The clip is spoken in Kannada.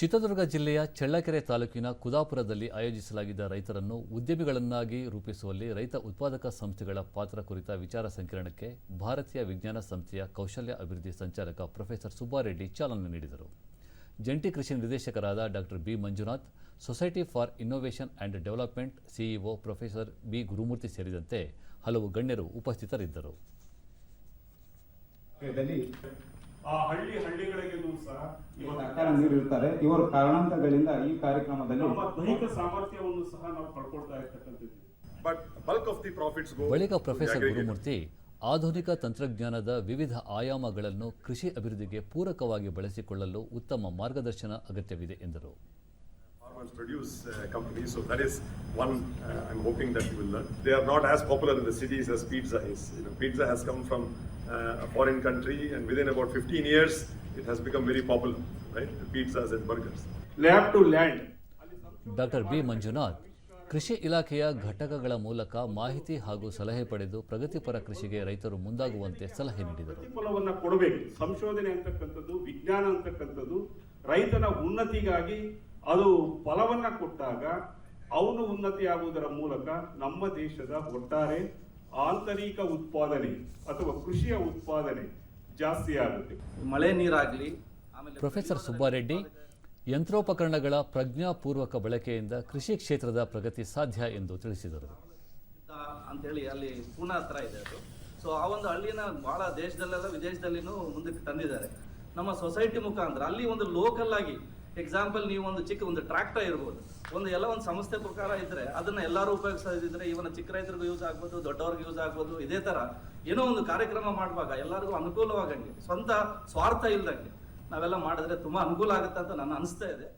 ಚಿತ್ರದುರ್ಗ ಜಿಲ್ಲೆಯ ಚಳ್ಳಕೆರೆ ತಾಲೂಕಿನ ಕುದಾಪುರದಲ್ಲಿ ಆಯೋಜಿಸಲಾಗಿದ್ದ ರೈತರನ್ನು ಉದ್ಯಮಿಗಳನ್ನಾಗಿ ರೂಪಿಸುವಲ್ಲಿ ರೈತ ಉತ್ಪಾದಕ ಸಂಸ್ಥೆಗಳ ಪಾತ್ರ ಕುರಿತ ವಿಚಾರ ಸಂಕಿರಣಕ್ಕೆ ಭಾರತೀಯ ವಿಜ್ಞಾನ ಸಂಸ್ಥೆಯ ಕೌಶಲ್ಯ ಅಭಿವೃದ್ಧಿ ಸಂಚಾಲಕ ಪ್ರೊಫೆಸರ್ ಸುಬ್ಬಾರೆಡ್ಡಿ ಚಾಲನೆ ನೀಡಿದರು. ಜಂಟಿ ಕೃಷಿ ನಿರ್ದೇಶಕರಾದ doctor B Manjunath, society for innovation and development CEO professor B Gurumurthy ಸೇರಿದಂತೆ ಹಲವು ಗಣ್ಯರು ಉಪಸ್ಥಿತರಿದ್ದರು. ಆ ಹಳ್ಳಿ ಹಳ್ಳಿಗಳಿಗೂ ಸಹ ಇವತ್ತು ಸರ್ಕಾರ ನೀಡಿರ್ತಾರೆ ಇವರು ಕಾರಣಾಂತರಗಳಿಂದ ಈ ಕಾರ್ಯಕ್ರಮದಲ್ಲಿ ದೈಹಿಕ ಸಾಮರ್ಥ್ಯವನ್ನು ಸಹ ನಾವು ಕಳ್ಕೊಳ್ತಾ ಇರ್ತಕ್ಕಂಥದ್ದು. Bulk of the profits go ಬಳಿಕ ಪ್ರೊಫೆಸರ್ ಗುರುಮೂರ್ತಿ ಆಧುನಿಕ ತಂತ್ರಜ್ಞಾನದ ವಿವಿಧ ಆಯಾಮಗಳನ್ನು ಕೃಷಿ ಅಭಿವೃದ್ಧಿಗೆ ಪೂರಕವಾಗಿ ಬಳಸಿಕೊಳ್ಳಲು ಉತ್ತಮ ಮಾರ್ಗದರ್ಶನ ಅಗತ್ಯವಿದೆ ಎಂದರು. Farmers produce uh, companies, so that is one uh, I'm hoping that you will learn. They are not as popular in the cities as pizza is. You know, pizza has come from uh, a foreign country, and within about 15 years, it has become very popular, right? Pizzas and burgers. Lab to land. Doctor B Manjunath ಕೃಷಿ ಇಲಾಖೆಯ ಘಟಕಗಳ ಮೂಲಕ ಮಾಹಿತಿ ಹಾಗೂ ಸಲಹೆ ಪಡೆದು ಪ್ರಗತಿಪರ ಕೃಷಿಗೆ ರೈತರು ಮುಂದಾಗುವಂತೆ ಸಲಹೆ ನೀಡಿದರು ಫಲವನ್ನು ಕೊಡಬೇಕು ಸಂಶೋಧನೆ ಅಂತಕ್ಕಂಥದ್ದು ವಿಜ್ಞಾನ ಅಂತಕ್ಕಂಥದ್ದು ರೈತನ ಉನ್ನತಿಗಾಗಿ ಅದು ಫಲವನ್ನ ಕೊಟ್ಟಾಗ ಅವನು ಉನ್ನತಿ ಆಗುವುದರ ಮೂಲಕ ನಮ್ಮ ದೇಶದ ಒಟ್ಟಾರೆ ಆಂತರಿಕ ಉತ್ಪಾದನೆ ಅಥವಾ ಕೃಷಿಯ ಉತ್ಪಾದನೆ ಜಾಸ್ತಿ ಆಗುತ್ತೆ. ಮಳೆ ನೀರಾಗಲಿ ಆಮೇಲೆ ಪ್ರೊಫೆಸರ್ ಸುಬ್ಬಾರೆಡ್ಡಿ ಯಂತ್ರೋಪಕರಣಗಳ ಪ್ರಜ್ಞಾಪೂರ್ವಕ ಬಳಕೆಯಿಂದ ಕೃಷಿ ಕ್ಷೇತ್ರದ ಪ್ರಗತಿ ಸಾಧ್ಯ ಎಂದು ತಿಳಿಸಿದರು. ಅಂತೇಳಿ ಅಲ್ಲಿ ಪೂನಾ ಹತ್ರ ಇದೆ ಅದು. ಸೊ ಆ ಒಂದು ಹಳ್ಳಿನ ಬಹಳ ದೇಶದಲ್ಲೆಲ್ಲ ವಿದೇಶದಲ್ಲಿನೂ ಮುಂದಕ್ಕೆ ತಂದಿದ್ದಾರೆ. ನಮ್ಮ ಸೊಸೈಟಿ ಮುಖಾಂತರ ಅಲ್ಲಿ ಒಂದು ಲೋಕಲ್ ಆಗಿ ಎಕ್ಸಾಂಪಲ್ ನೀವು ಒಂದು ಚಿಕ್ಕ ಒಂದು ಟ್ರ್ಯಾಕ್ಟರ್ ಇರ್ಬೋದು. ಒಂದು ಎಲ್ಲ ಒಂದು ಸಂಸ್ಥೆ ಪ್ರಕಾರ ಇದ್ರೆ ಅದನ್ನ ಎಲ್ಲರೂ ಉಪಯೋಗಿಸೋದಿದ್ರೆ ಇವನ ಚಿಕ್ಕ ರೈತರಿಗೂ ಯೂಸ್ ಆಗ್ಬೋದು, ದೊಡ್ಡವ್ರಿಗೆ ಯೂಸ್ ಆಗ್ಬೋದು, ಇದೇ ತರ ಏನೋ ಒಂದು ಕಾರ್ಯಕ್ರಮ ಮಾಡುವಾಗ ಎಲ್ಲರಿಗೂ ಅನುಕೂಲವಾಗಂಗೆ, ಸ್ವಂತ ಸ್ವಾರ್ಥ ಇಲ್ದಂಗೆ ನಾವೆಲ್ಲ ಮಾಡಿದ್ರೆ ತುಂಬಾ ಅನುಕೂಲ ಆಗುತ್ತೆ ಅಂತ ನನ್ನ ಅನಿಸ್ತಾ ಇದೆ.